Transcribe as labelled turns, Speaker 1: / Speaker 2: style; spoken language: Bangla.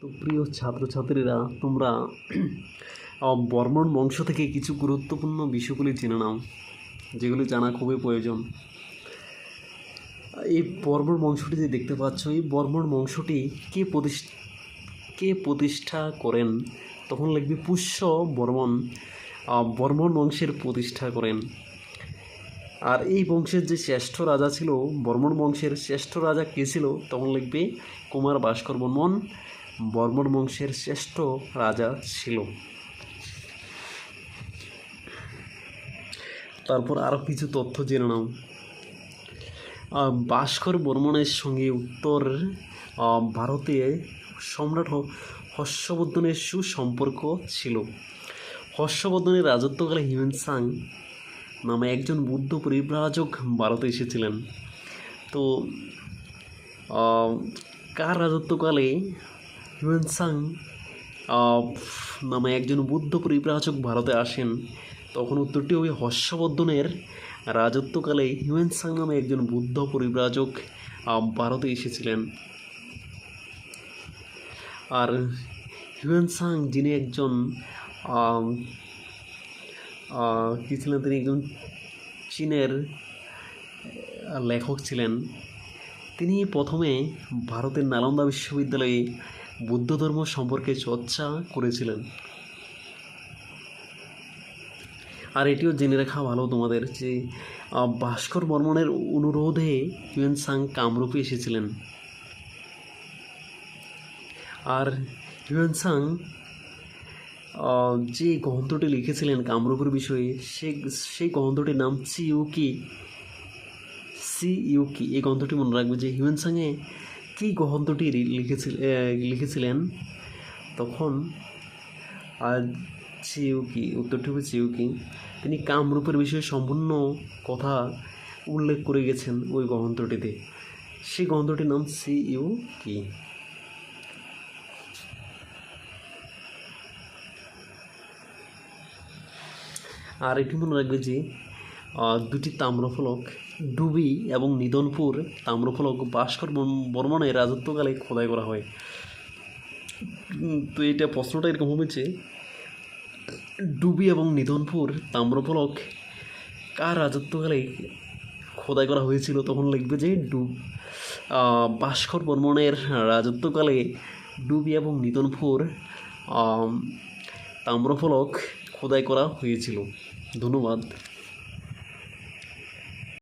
Speaker 1: তো প্রিয় ছাত্রছাত্রীরা তোমরা আহ, বর্মন বংশ থেকে কিছু গুরুত্বপূর্ণ বিষয়গুলি জেনে নাও যেগুলি জানা খুবই প্রয়োজন। এই বর্মন বংশটি যে দেখতে পাচ্ছ এই বর্মন বংশটি কে প্রতিষ্ঠা কে প্রতিষ্ঠা করেন? তখন লিখবি পুষ্য বর্মন বর্মন বংশের প্রতিষ্ঠা করেন। আর এই বংশের যে শ্রেষ্ঠ রাজা ছিল বর্মন বংশের শ্রেষ্ঠ রাজা কে ছিল? তখন লিখবে কুমার ভাস্কর বর্মন বর্মন বংশের শ্রেষ্ঠ রাজা ছিল। তারপর আরও কিছু তথ্য জেনে নাও। ভাস্কর বর্মনের সঙ্গে উত্তর ভারতে সম্রাট হর্ষবর্ধনের সুসম্পর্ক ছিল। হর্ষবর্ধনের রাজত্বকালে হিউয়েন সাং নামে একজন বুদ্ধ পরিব্রাজক ভারতে এসেছিলেন। তো কার রাজত্বকালে হিউয়েন সাং নামে একজন বুদ্ধ পরিব্রাজক ভারতে আসেন। তখন উত্তরটি হবে হর্ষবর্ধনের রাজত্বকালে হিউয়েন সাং নামে একজন বুদ্ধ পরিব্রাজক ভারতে এসেছিলেন। আর হিউয়েন সাং যিনি একজন কি ছিলেন তিনি? একজন চীনের লেখক ছিলেন। তিনি প্রথমে ভারতের নালন্দা বিশ্ববিদ্যালয়ে বুদ্ধ ধর্ম সম্পর্কে চর্চা করেছিলেন। আর এটিও জেনে রাখা ভালো তোমাদের যে ভাস্কর বর্মনের অনুরোধে হিউয়েন সাং কামরূপে এসেছিলেন। আর হিউয়েন সাং যে গ্রন্থটি লিখেছিলেন কামরূপের বিষয়ে, সে, সেই গ্রন্থটির নাম সি ইউকি সি ইউকি এই গ্রন্থটি মনে রাখবে যে হিউয়েন সাংয়ে কী গ্রন্থটি লিখেছিল লিখেছিলেন? তখন, আর চিউকি উত্তরটি হবে চিউকি তিনি কামরূপের বিষয়ে সম্পূর্ণ কথা উল্লেখ করে গেছেন ওই গ্রন্থটিতে। সেই গ্রন্থটির নাম সি ইউ কি? আর এটি মনে রাখবে যে দুটি তাম্রফলক ডুবি এবং নিদনপুর তাম্রফলক ভাস্কর বর্ম- বর্মনের রাজত্বকালে খোদাই করা হয়। তো এটা প্রশ্নটা এরকম হয়েছে ডুবি এবং নিধনপুর তাম্রফলক কার রাজত্বকালে খোদাই করা হয়েছিল? তখন লিখবে যে আহ, ভাস্কর বর্মনের রাজত্বকালে ডুবি এবং নিধনপুর তাম্রফলক খোদাই করা হয়েছিল। ধন্যবাদ।